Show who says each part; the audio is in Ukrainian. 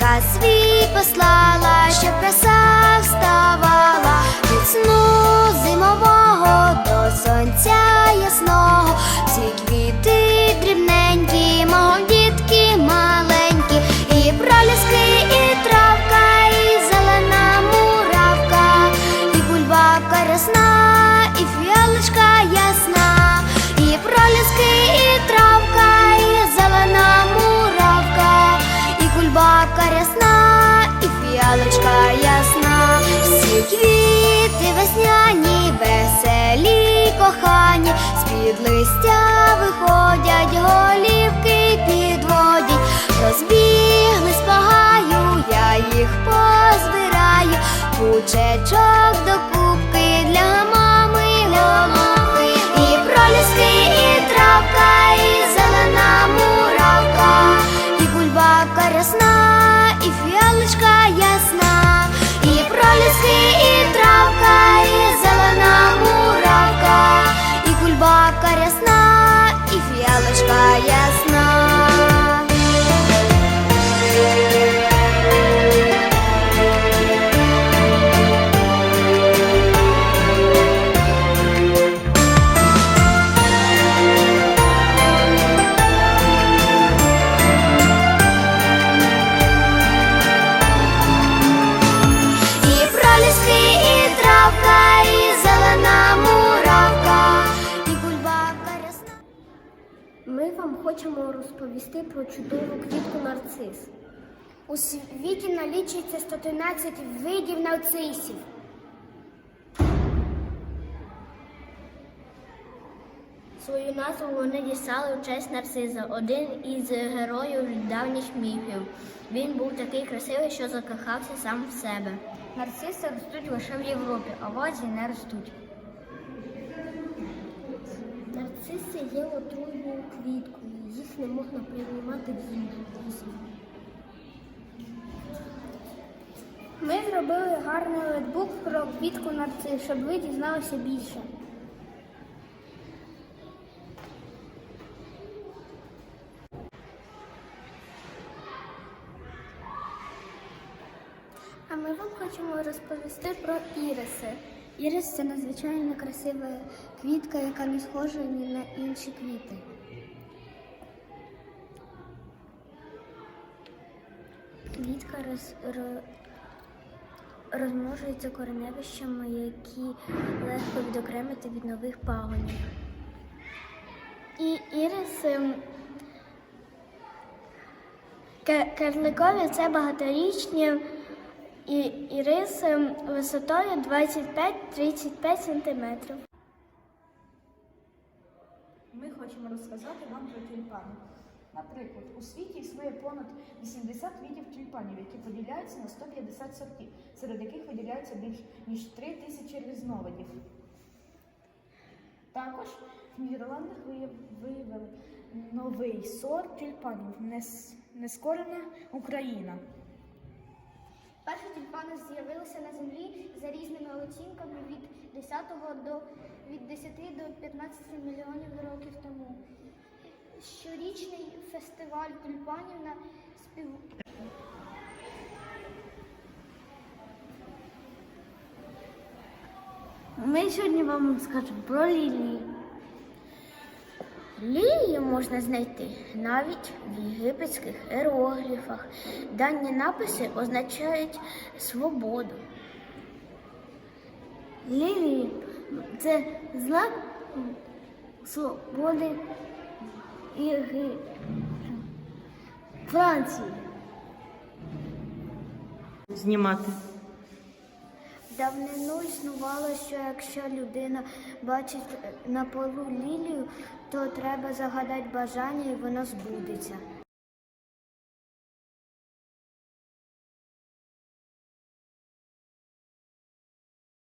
Speaker 1: свій послала, щоб краса вставала від сну з-під листя виходять, голівки підводять, розбіглись по гаю, я їх позбираю, кучечок
Speaker 2: вам хочемо розповісти про чудову квітку нарцис. У світі налічується 113 видів нарцисів. Свою назву вони дістали у честь нарциза, один із героїв давніх міфів. Він був такий красивий, що закохався сам в себе. Нарциси ростуть лише в Європі, а в Азії не ростуть. Нарциси є отруйною квіткою, їх не можна приймати в їжу. Ми зробили гарний летбук про квітку нарцис, щоб ви дізналися більше. А ми вам хочемо розповісти про іриси. Ірис це надзвичайно красива квітка, яка не схожа ні на інші квіти. Квітка роз, ро, розмножується кореневищами, які легко відокремити від нових пагонів. І іриси ке- карликові це багаторічні і іриси висотою 25-35 см.
Speaker 3: Ми хочемо розказати вам про тюльпани. Наприклад, у світі існує понад 80 видів тюльпанів, які поділяються на 150 сортів, серед яких виділяється більш ніж 3 тисячі різновидів. Також в Нідерландах виявили новий сорт тюльпанів Нескорена Україна.
Speaker 2: Перші тюльпани з'явилися на землі за різними оцінками від 10 до від 10 до 15 мільйонів років тому. Щорічний фестиваль тюльпанів на спів... Ми сьогодні вам скажемо про лілії. Лілії можна знайти навіть в єгипетських іерогліфах. Дані написи означають свободу. Лілії це знак свободи і Франції.
Speaker 4: знімати.
Speaker 2: Давнину існувало, що якщо людина бачить на полу лілію, то треба загадати бажання і воно збудеться.